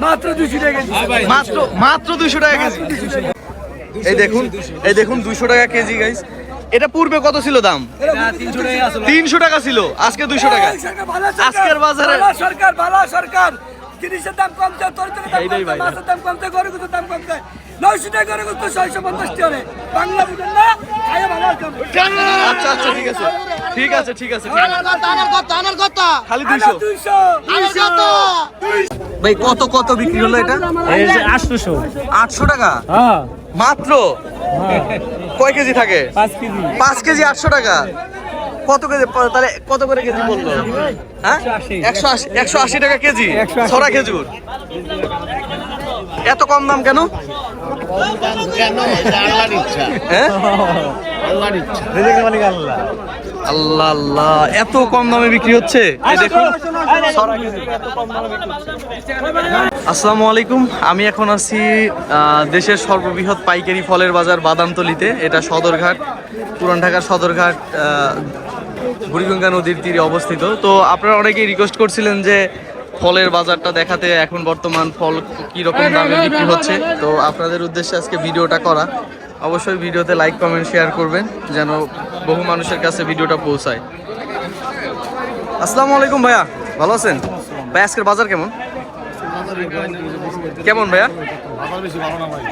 মাত্র দুশো টাকা কেজি। মাত্র মাত্র দুইশো টাকা কেজি। এই দেখুন এই দেখুন দুইশো টাকা কেজি গাইস এটা পূর্বে কত ছিল দাম? তিনশো টাকা ছিল। আজকে দুইশো টাকা। আজকের বাজারে- ভালো সরকার ভালো সরকার। জিনিসের দাম কমছে। মাছের দাম কমছে গরু গুলোর দাম কমছে নয়শো টাকা করে করতে ছয়শো পঞ্চাশ টাকা বাংলা বুঝেন না খাইয়ে ভালো আছে আচ্ছা আচ্ছা ঠিক আছে। ঠিক আছে ঠিক আছে। খালি দুইশো। দুইশো। ভাই কত কত বিক্রি হলো এটা? এই আটশোশো। আটশো টাকা? হ্যাঁ। মাত্র? কয় কেজি থাকে? পাঁচ কেজি। পাঁচ কেজি আটশো টাকা। কত কেজি তাহলে কত করে কেজি বলল? হ্যাঁ? একশো আশি একশো আশি টাকা কেজি? ছড়া খেজুর। এত কম দাম কেন? হ্যাঁ? আল্লাহ আল্লাহ। এত কম দামে বিক্রি হচ্ছে। আসসালামু আলাইকুম। আমি এখন আছি দেশের সর্ববৃহৎ পাইকারি ফলের বাজার বাদামতলিতে। এটা সদরঘাট, পুরান ঢাকার সদরঘাট বুড়িগঙ্গা নদীর তীরে অবস্থিত। তো আপনারা অনেকেই রিকোয়েস্ট করছিলেন যে ফলের বাজারটা দেখাতে এখন বর্তমান ফল কী রকম দামে বিক্রি হচ্ছে। তো আপনাদের উদ্দেশ্যে আজকে ভিডিওটা করা। অবশ্যই ভিডিওতে লাইক কমেন্ট শেয়ার করবেন যেন বহু মানুষের কাছে ভিডিওটা পৌঁছায়। আসসালামু আলাইকুম ভাইয়া ভালো আছেন? ভাই আজকের বাজার কেমন? কেমন ভাইয়া?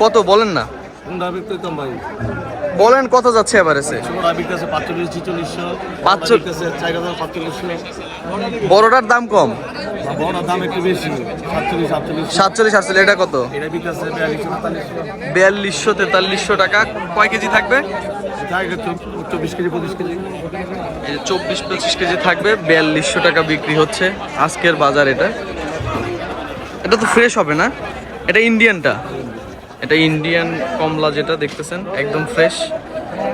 কত বলেন না। বলেন কত যাচ্ছে এবার এসে পাঁচশো বড়টার দাম কম সাতচল্লিশ আটচল্লিশ এটা কত? বিয়াল্লিশশো তেতাল্লিশশো। টাকা। কয় কেজি থাকবে? এই যে চব্বিশ পঁচিশ কেজি থাকবে বিয়াল্লিশশো টাকা বিক্রি হচ্ছে। আজকের বাজার এটা। এটা তো ফ্রেশ হবে না? এটা ইন্ডিয়ানটা? এটা ইন্ডিয়ান কমলা যেটা দেখতেছেন একদম ফ্রেশ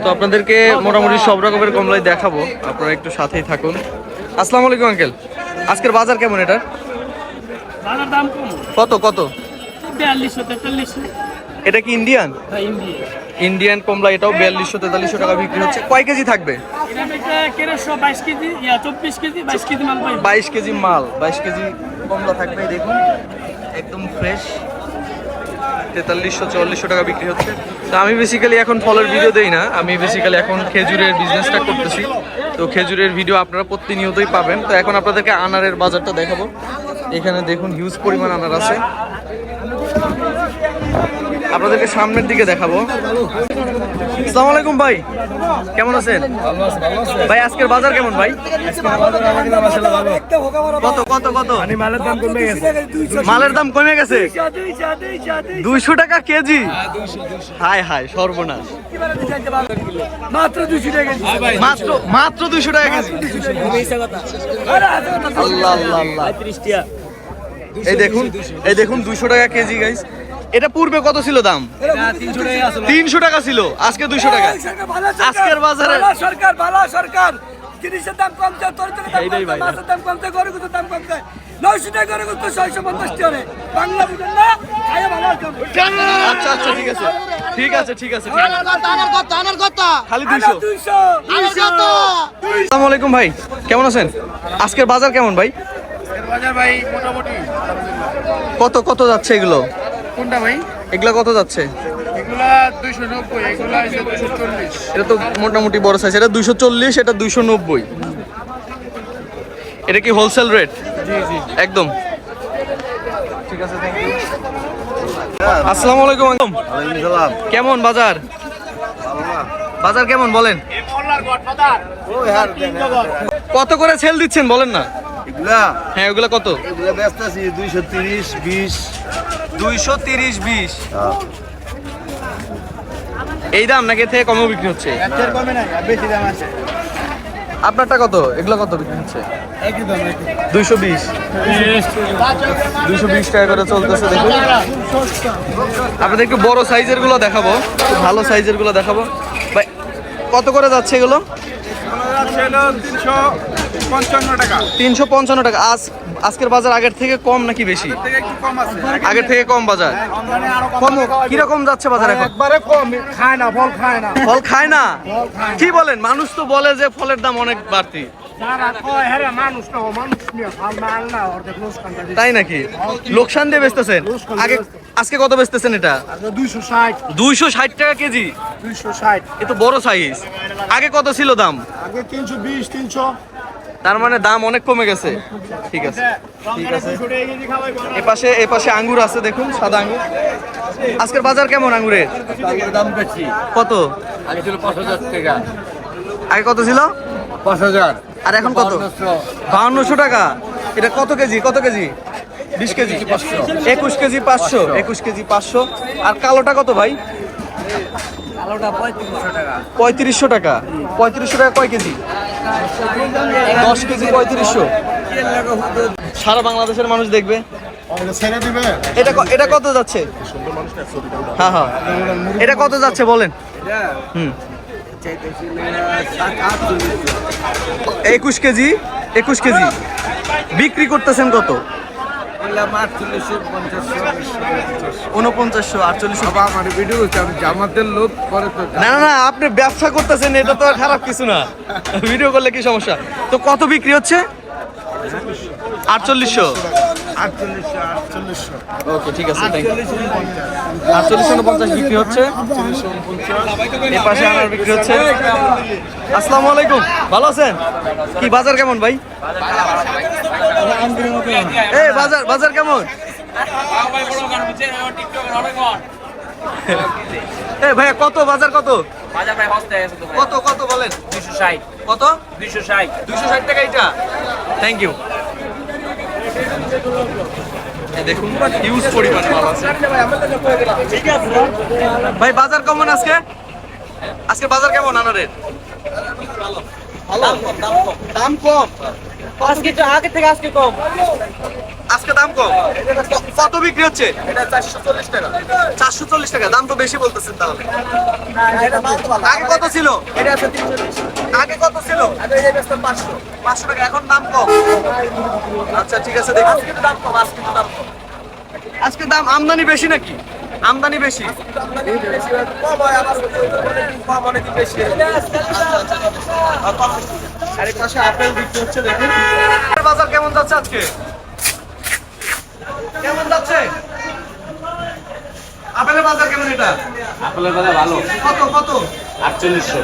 তো আপনাদেরকে মোটামুটি সব রকমের কমলাই দেখাবো। আপনারা একটু সাথেই থাকুন। আসসালামু আলাইকুম আঙ্কেল আজকের বাজার কেমন এটার? বাজার দাম কম। কত কত? বিয়াল্লিশশো তেতাল্লিশশো। এটা কি ইন্ডিয়ান ইন্ডিয়ান কমলা এটাও বিয়াল্লিশশো তেতাল্লিশশো টাকা বিক্রি হচ্ছে। কয় কেজি থাকবে? বাইশ কেজি মাল বাইশ কেজি কমলা থাকবে দেখুন। একদম ফ্রেশ তেতাল্লিশশো চল্লিশশো টাকা বিক্রি হচ্ছে। তো আমি বেসিক্যালি এখন ফলের ভিডিও দেই না। আমি বেসিক্যালি এখন খেজুরের বিজনেসটা করতেছি। তো খেজুরের ভিডিও আপনারা প্রতিনিয়তই পাবেন। তো এখন আপনাদেরকে আনারের বাজারটা দেখাবো। এখানে দেখুন হিউজ পরিমাণ আনার আছে। আপনাদেরকে সামনের দিকে দেখাবো। আসসালামু আলাইকুম ভাই। কেমন আছেন? ভাই, আজকের বাজার কেমন ভাই? কত কত কত? মালের দাম কমে গেছে? দুইশো দুইশো দুইশো দুইশো দুইশো টাকা কেজি? হায় হায়, সর্বনাশ। মাত্র দুশো টাকা মাত্র মাত্র দুইশো টাকা কেজি। আল্লাহ আল্লাহ এই দেখুন এই দেখুন দুইশো টাকা কেজি গাইস এটা পূর্বে কত ছিল দাম? তিনশো টাকা ছিল। আজকে দুইশো টাকা। আজকের বাজারে- সরকার ভালো সরকার। জিনিসের দাম কমছে তরকারির দাম কমছে। মাছের দাম কমছে গরু গুলোর দাম কমছে। নয়শো টাকা করে করতে ছয়শো পঞ্চাশ টাকা বাংলা বুঝেন না খাইয়ে ভালো আচ্ছা আচ্ছা ঠিক আছে। ঠিক আছে ঠিক আছে খালি দুইশো। দুইশো। আসসালামু আলাইকুম ভাই কেমন আছেন? আজকের বাজার কেমন ভাই? বাজার ভাই মোটামুটি। কত কত যাচ্ছে এগুলো? কোনটা ভাই? এগুলো কত যাচ্ছে? এটা তো মোটামুটি বড় সাইজ এটা দুইশো চল্লিশ এটা দুইশো নব্বই। এটা কি হোলসেল রেট জি জি একদম। ঠিক আছে আসসালামু আলাইকুম আঙ্কম কেমন বাজার? বাজার কেমন বলেন? কত করে সেল দিচ্ছেন বলেন না? হ্যাঁ ওগুলা কত? এগুলা ব্যস্ত আছি দুইশো তিরিশ বিশ। দুইশো তিরিশ বিশ। এই দাম নাকি থেকে কমেও বিক্রি হচ্ছে? বেশি দাম আছে। আপনারটা কত? এগুলো কত বিক্রি হচ্ছে? একই দাম একই। দুইশো বিশ। দুইশো বিশ টাকা করে চলতেছে দেখুন। আপনাদের একটু বড় সাইজেরগুলো দেখাবো। ভালো সাইজেরগুলো দেখাবো। ভাই কত করে যাচ্ছে এগুলো? তিনশো পঞ্চান্ন টাকা। তিনশো পঞ্চান্ন টাকা। আজ আজকের বাজার আগের থেকে কম নাকি বেশি? কম আগের থেকে কম বাজার? কম কীরকম যাচ্ছে বাজার এখন? একবারে কম খায় না ফল খায় না। ফল খায় না? কি বলেন? মানুষ তো বলে যে ফলের দাম অনেক বাড়তি। হ্যাঁ তাই নাকি? লোকসান দিয়ে বেচতেছেন? আগে আজকে কত বেচতেছেন এটা? দুইশো ষাট। দুইশো ষাট টাকা কেজি? দুইশো ষাট। এ তো বড় সাইজ আগে কত ছিল দাম? আগে তিনশো বিশ তিনশো। তার মানে দাম অনেক কমে গেছে। ঠিক আছে ঠিক আছে। এ পাশে এ পাশে আঙ্গুর আছে দেখুন সাদা আঙ্গুর। আজকের বাজার কেমন আঙ্গুরের? দাম বেশি। কত? আগে ছিল পাঁচ হাজার টাকা। আগে কত ছিল? পাঁচ হাজার। আর এখন কত? বাউন্নশো টাকা। এটা কত কেজি? কত কেজি? বিশ কেজি। একুশ কেজি পাঁচশো। একুশ কেজি পাঁচশো। আর কালোটা কত ভাই? পঁয়ত্রিশশো টাকা। পঁয়ত্রিশশো টাকা কয় কেজি? দশ কেজি পঁয়ত্রিশশো। সারা বাংলাদেশের মানুষ দেখবে। এটা এটা কত যাচ্ছে? হ্যাঁ হ্যাঁ। এটা কত যাচ্ছে বলেন। হুম। একুশ কেজি একুশ কেজি। বিক্রি করতেছেন কত? উনপঞ্চাশশো আমার ভিডিও আমি জামাতের লোক করে তো না না না আপনি ব্যবসা করতেছেন এটা তো আর খারাপ কিছু না। ভিডিও করলে কি সমস্যা? তো কত বিক্রি হচ্ছে? আটচল্লিশশো। আটচল্লিশশো আটচল্লিশশো। ওকে ঠিক আছে থ্যাংক ইউ আটচল্লিশশো উনপঞ্চাশ বিক্রি হচ্ছে। এ পাশে আনার বিক্রি হচ্ছে। আসসালামু আলাইকুম। ভালো আছেন? কি বাজার কেমন ভাই? এই বাজার বাজার কেমন? এ ভাইয়া কত? বাজার কত? বাজার ভাই কত কত বলেন? দুইশো ষাট। কত? দুইশো ষাট। দুশো ষাট টাকা এটা থ্যাংক ইউ দেখুন হিউজ পরিমাণ মাল আছে। ভাই বাজার কেমন আজকে? আজকে বাজার কেমন আনারের? দাম কম আজকে তো আগে থেকে আজকে কম। আজকে দাম কম? কত বিক্রি হচ্ছে? এটা চারশো চল্লিশ টাকা। চারশো চল্লিশ টাকা দাম তো বেশি বলতেছেন তাহলে। আগে কত ছিল? আগে কত ছিল? টাকা এখন দাম কম। আচ্ছা ঠিক আছে দেখুন দাম কম আজকে দাম কম। আজকে দাম আমদানি বেশি নাকি? আমদানি বেশি। পাশে আপেল বিক্রি হচ্ছে দেখুন বাজার কেমন যাচ্ছে আজকে? কেমন যাচ্ছে? আপেলের বাজার কেমন এটা? আপেলের বাজার ভালো। কত কত? আটচল্লিশশো।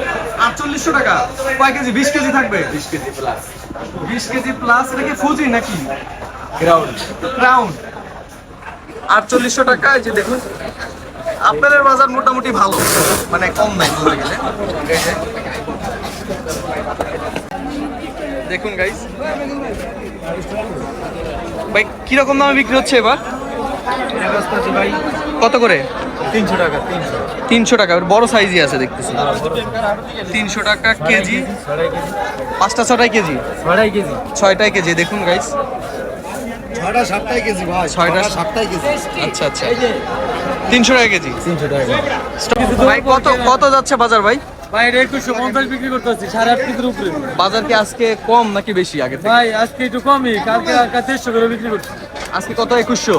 আটচল্লিশশো টাকা। কয় কেজি? বিশ কেজি থাকবে? বিশ কেজি প্লাস বিশ কেজি প্লাস এটা কি ফুজি নাকি? গ্রাউন্ড ক্রাউন আটচল্লিশশো টাকা এই যে দেখুন। আপেলের বাজার মোটামুটি ভালো। মানে কম নাই বলতে গেলে। দেখুন গাইস ভাই কীরকম দামে বিক্রি হচ্ছে এবার? ভাই। কত করে? তিনশো টাকা তিনশো। তিনশো টাকা বড় সাইজই আছে দেখতেছি। তিনশো টাকা কেজি। পাঁচটা ছটাই কেজি? ছড়াই কেজি। ছয়টাই কেজি দেখুন গাইস ছটা সাতটাই কেজি ভাই ছয়টা সাতটাই কেজি। আচ্ছা আচ্ছা। তিনশো টাকা কেজি? তিনশো টাকা ভাই কত কত যাচ্ছে বাজার ভাই? ভাই একুশশো পঞ্চাশ বিক্রি করতেছি সাড়ে আট কেজির উপরে। বাজার কি আজকে কম নাকি বেশি আগে ভাই আজকে একটু কমই কালকে কালকে দেড়শো করে বিক্রি করছি। আজকে কত? একুশশো।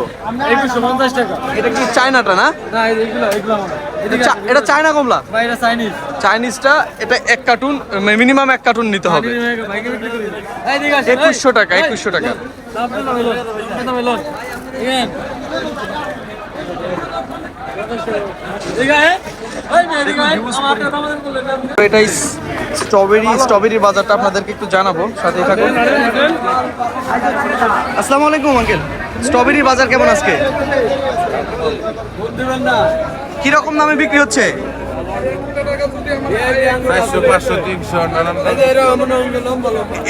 একুশশো পঞ্চাশ টাকা। এটা কি চায়নাটা না? না এগুলো এগুলো আমার। এটা এটা চায়না কমলা? এটা চাইনিজ। চাইনিজটা এটা এক কার্টুন মিনিমাম এক কার্টুন নিতে হবে। একুশশো টাকা একুশশো টাকা। আপনি স্ট্রবেরি স্ট্রবেরির বাজারটা আপনাদেরকে একটু জানাব সাথে থাকুন। আসসালামু আলাইকুম আঙ্কেল। স্ট্রবেরির বাজার কেমন আজকে? কীরকম দামে বিক্রি হচ্ছে?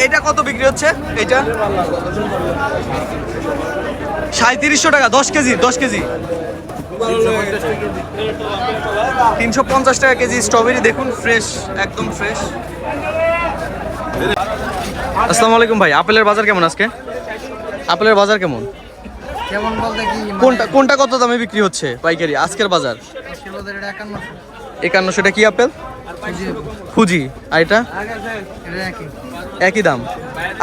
এটা কত বিক্রি হচ্ছে? এটা? সাঁত্রিশশো টাকা দশ কেজি দশ কেজি। তিনশো পঞ্চাশ টাকা কেজি স্ট্রবেরি দেখুন ফ্রেশ একদম ফ্রেশ আসসালামু আলাইকুম ভাই আপেলের বাজার কেমন আজকে? আপেলের বাজার কেমন? কেমন বলতে কি কোনটা কোনটা কত দামে বিক্রি হচ্ছে পাইকারি? আজকের বাজার? একান্ন একান্নশো। এটা কি আপেল? ফুজি আর এটা? একই। দাম।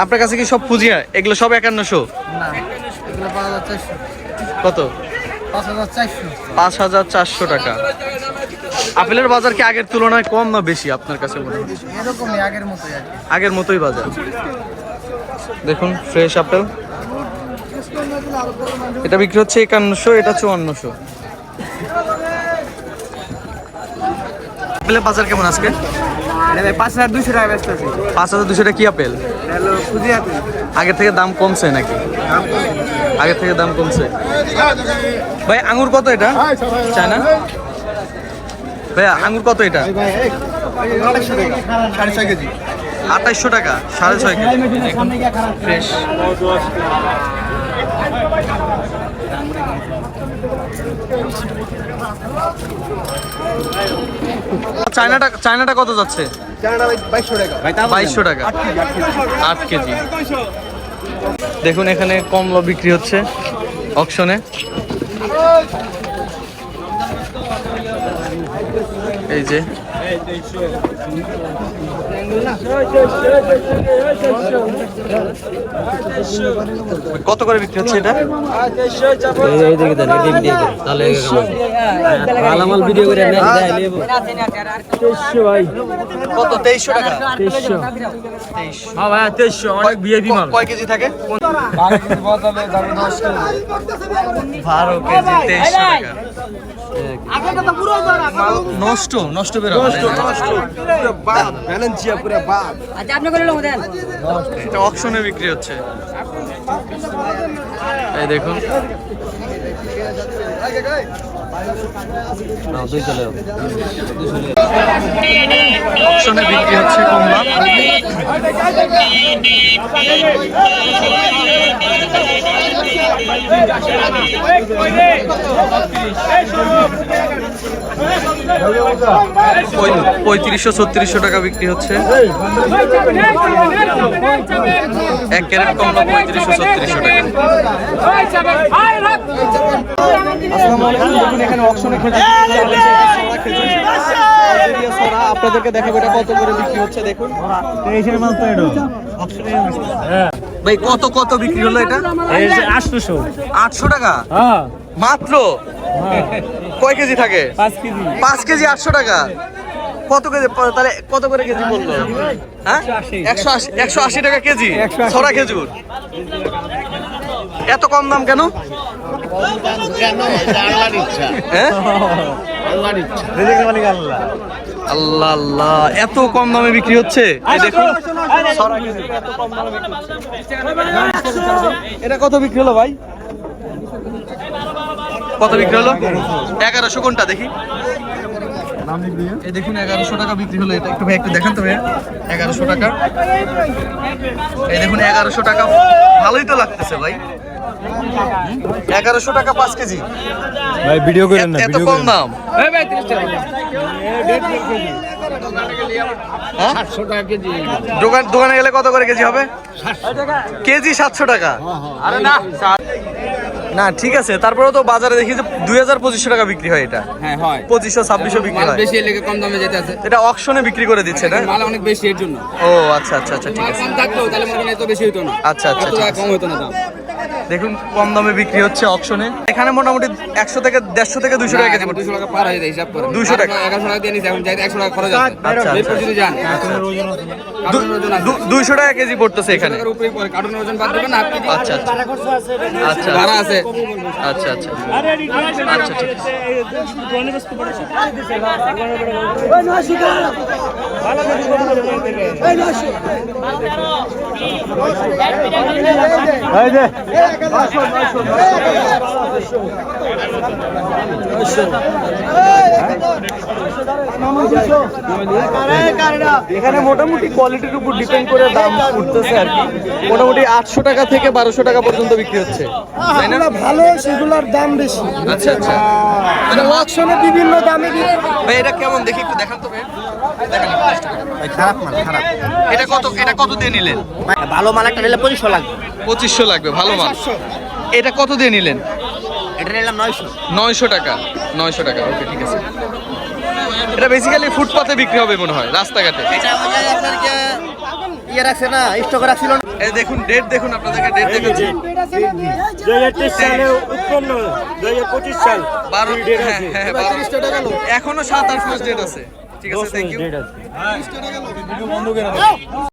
আপনার কাছে কি সব ফুজি এগুলো সব একান্নশো? কত? পাঁচ হাজার চারশো। টাকা। আপেলের বাজার কি আগের তুলনায় কম না বেশি আপনার কাছে মনে হয়? আগের মতোই আগের মতোই বাজার। দেখুন ফ্রেশ আপেল। এটা বিক্রি হচ্ছে একান্নশো এটা চুয়ান্নশো আপেলের বাজার কেমন আজকে? পাঁচ হাজার দুশো টাকা ব্যস্ত আছে পাঁচ হাজার দুশো টাকা কি আপেল? হ্যালো আগের থেকে দাম কমছে নাকি? আগের থেকে দাম কমছে। ভাই, আঙ্গুর কত এটা? চায়না? ভাইয়া, আঙ্গুর কত এটা? আঠাইশশো টাকা, সাড়ে ছয় কেজি। ফ্রেশ চায়নাটা চায়নাটা কত যাচ্ছে? চানাটা বাইশশো টাকা। বাইশশো টাকা। আট কেজি। দেখুন এখানে কমলা বিক্রি হচ্ছে অকশনে। এই যে কত করে বিক্রি হচ্ছে এটা? কত? তেইশশো টাকা? তেইশশো। হ্যাঁ ভাই তেইশশো অনেক ভিআইপি মাল। কয় কেজি থাকে? বারো কেজি তেইশশো টাকা। নষ্ট নষ্ট বেরো ভ্যালেন্সিয়া পুরো বাদ এটা অকশনে বিক্রি হচ্ছে। এই দেখুন। অকশনে বিক্রি হচ্ছে কম কমলা পঁয়- পঁয়ত্রিশশো ছত্রিশশো টাকা বিক্রি হচ্ছে। এক ক্যারেট কমলা পঁয়ত্রিশশো ছত্রিশশো টাকা। আপনাদেরকে দেখাবো এটা কত করে বিক্রি হচ্ছে দেখুন। ভাই কত কত বিক্রি হলো এটা? আটশোশো। আটশো টাকা? হ্যাঁ। মাত্র? কয় কেজি থাকে? পাঁচ কেজি। আটশো টাকা। কত কেজি? তাহলে কত করে কেজি বলল হ্যাঁ? একশো আশি। একশো আশি টাকা কেজি? ছড়া খেজুর এত কম দাম কেন? হ্যাঁ? আল্লাহ আল্লাহ এত কম দামে বিক্রি হচ্ছে? দেখুন। এত কম দামে বিক্রি হচ্ছে। এটা কত বিক্রি হলো ভাই? কত বিক্রি হলো? এগারোশো কোনটা দেখি। এই দেখুন এগারোশো টাকা বিক্রি হলো। এটা একটু ভাই একটু দেখান তো ভাই এগারোশো টাকা। এই দেখুন এগারোশো টাকা। ভালোই তো লাগতেছে ভাই। এগারোশো টাকা পাঁচ কেজি। ভাই ভিডিও করেন না এত কম দাম। হ্যাঁ? দোকান দোকানে গেলে কত করে কেজি হবে? কেজি সাতশো টাকা। আরে না না ঠিক আছে তারপরেও তো বাজারে দেখি যে দুই হাজার পঁচিশশো টাকা বিক্রি হয় এটা। হ্যাঁ হয়। পঁচিশশো ছাব্বিশশো বিক্রি হয়। বেশি এলে কম দামে যেতে আছে। এটা অকশনে বিক্রি করে দিচ্ছে না? মাল অনেক বেশি এর জন্য। ও আচ্ছা আচ্ছা আচ্ছা ঠিক আছে। কম থাকতো তাহলে মনে হয় এত বেশি হতো না। আচ্ছা, আচ্ছা। কম হতো না দাম। দেখুন কম দামে বিক্রি হচ্ছে অকশনে এখানে মোটামুটি একশো থেকে দেড়শো থেকে দুশো টাকা কেজি। দুশো টাকা পার হয়ে যায় হিসাব করে 200 টাকা। এগারোশো টাকা দিয়ে নিচ্ছে এখন যাইতে একশো টাকা খরচ আচ্ছা, আচ্ছা। দুইশো টাকা কেজি পড়তেছে এখানে কার্টুনের ওজন বাদ দেবেন কেজি আচ্ছা আচ্ছা আচ্ছা ভাড়া আছে আচ্ছা আচ্ছা আচ্ছা ঠিক আছে এখানে মোটামুটি কোয়ালিটির উপর ডিপেন্ড করে দাম উঠতেছে আর কি। মোটামুটি আটশো টাকা থেকে বারোশো টাকা পর্যন্ত বিক্রি হচ্ছে। ভালো সেগুলোর দাম বেশি। আচ্ছা আচ্ছা। মানে অকশনে বিভিন্ন দামে ভাই এটা কেমন? দেখি একটু দেখান তো ভাই। দেখান একটু চেষ্টা করেন। খারাপ মাল খারাপ। এটা কত এটা কত দিয়ে নিলেন? ভালো মাল একটা নিলে পঁচিশশো লাগবে। পঁচিশশো লাগবে ভালো মাল। এটা কত দিয়ে নিলেন? এটা নিলাম নয়শো। নয়শো টাকা নয়শো টাকা ওকে ঠিক আছে। এটা বেসিক্যালি ফুটপাতে বিক্রি হবে মনে হয় রাস্তাঘাটে। এটা আপনার যে ইয়ে রাখছে না স্টকে রাখছিল না। এই দেখুন ডেট দেখুন আপনাদেরকে ডেট ডেট হ্যাঁ হ্যাঁ। এখনও সাত আট মাস ডেট আছে। ঠিক আছে থ্যাংক ইউ ডেট আছে।